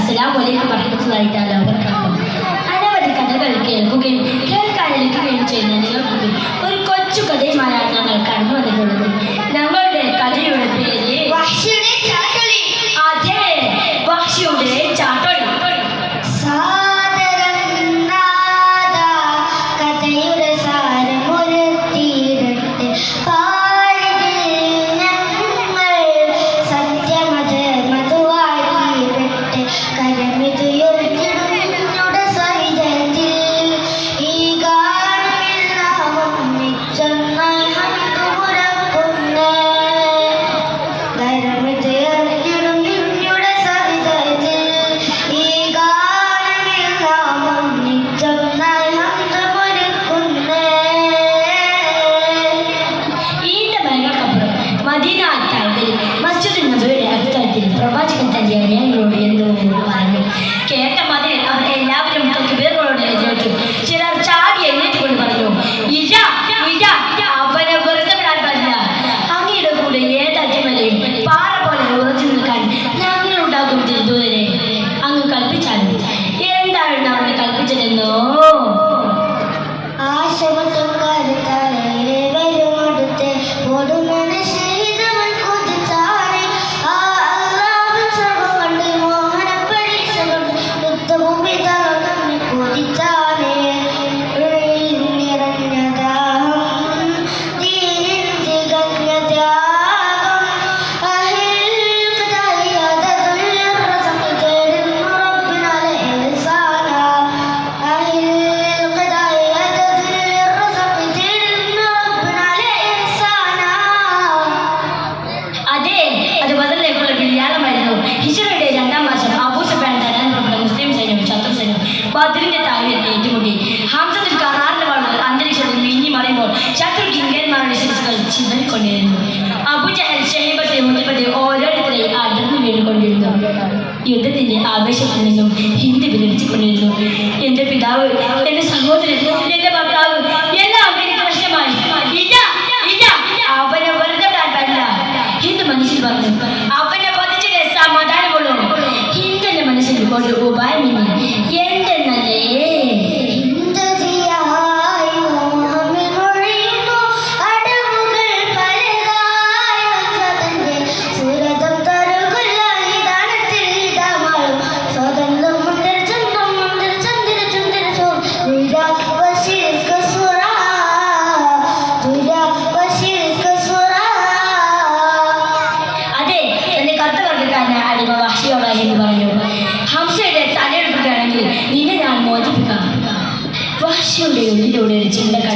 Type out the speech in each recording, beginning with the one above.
അസ്സലാമലൈക്കും വറഹമത്തുള്ളാഹി തആല সেবা കൊണ്ടിരുന്നു അബുജഹൽ ഷെഹിബത്തിന് മുതൽപ്പെട്ട് ഓരോരുത്തരെ അടർന്നു വീണുകൊണ്ടിരുന്നു. യുദ്ധത്തിന്റെ ആവേശത്തിൽ നിന്നും ഹിന്ദ് വിലപിച്ചുകൊണ്ടിരുന്നു എന്റെ പിതാവ് എന്റെ സഹോദരൻ എന്റെ chinta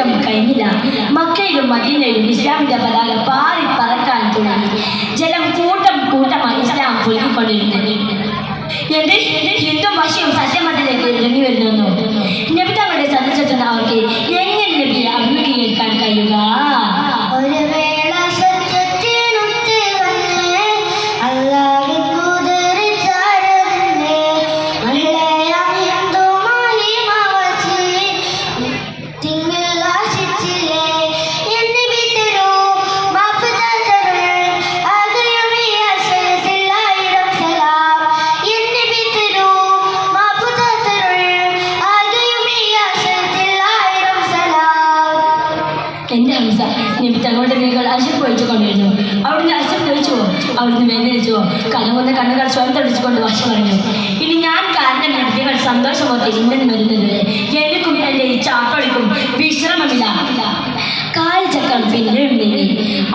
അധികം കഴിഞ്ഞില്ല. മക്കയിലും മദീനയിലും ഇസ്ലാമിന്റെ പതാക പാറി കണ്ണുകൾ സ്വയം തടിച്ചുകൊണ്ട് വാശി പറഞ്ഞു. ഇനി ഞാൻ കാരണം നടത്തിയകൾ സന്തോഷമോർത്ത് ഇന്നും വരുന്നത് എനിക്കും എന്റെ ഈ ചാട്ടൊളിക്കും വിശ്രമമില്ല. കാഴ്ചക്കൾ പിന്നെയും നീങ്ങി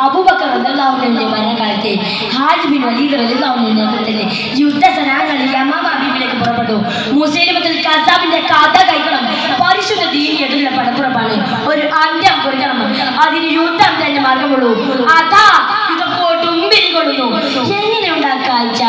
അബൂബക്കർ റളിയല്ലാഹുവിന്റെ മരണകാലത്ത് ഹാജ് ബിൻ വലീദ് റളിയല്ലാഹുവിന്റെ നേതൃത്വത്തിൽ യുദ്ധസനാഹങ്ങൾ യമാമ പുറപ്പെട്ടു മുതൽ കസാബിന്റെ കഥ കൈക്കണം പരിശുദ്ധ ദീനി എടുത്ത പടപ്പുറപ്പാണ് ഒരു അന്ത്യം കുറിക്കണം അതിന് യുദ്ധം തന്നെ മാർഗമുള്ളൂ. അതാ ഇതൊക്കെ എങ്ങനെയുണ്ടാ കാഴ്ച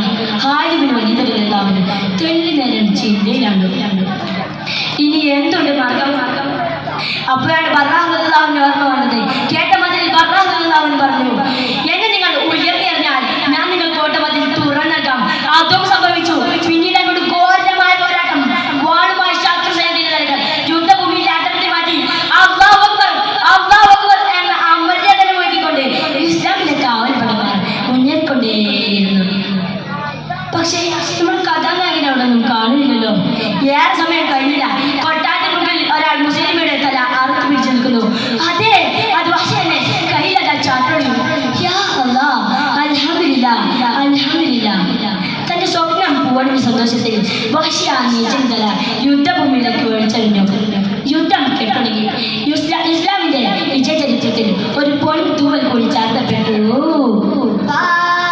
Hi. യുദ്ധഭൂമിയിലേക്ക് വേടിച്ചറിഞ്ഞു യുദ്ധം കെട്ടുണങ്ങി. ഇസ്ലാ- ഇസ്ലാമിന്റെ വിജയചരിത്രത്തിൽ ഒരു പൊൻ തൂവൽ കൂടി ചാർത്തപ്പെട്ടു. പാടാം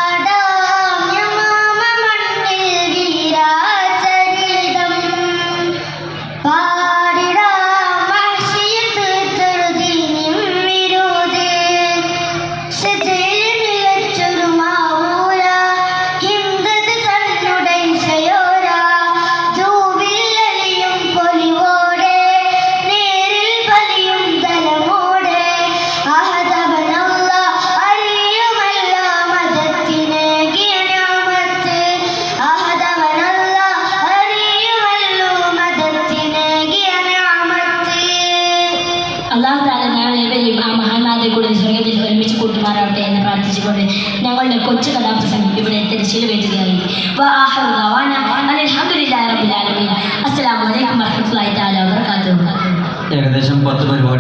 അള്ളാഹു താല ഞങ്ങൾ ഏവരെയും ആ മഹാനാഥെ കൂടെ സ്വർഗത്തിൽ ഒരുമിച്ച് കൂട്ടുമാറാവട്ടെ എന്ന് പ്രാർത്ഥിച്ചുകൊണ്ട് ഞങ്ങളുടെ കൊച്ചു കഥാപ്രസംഗം ഇവിടെ തആല വബറകാതുഹു. ഏകദേശം പത്ത് പരിപാടി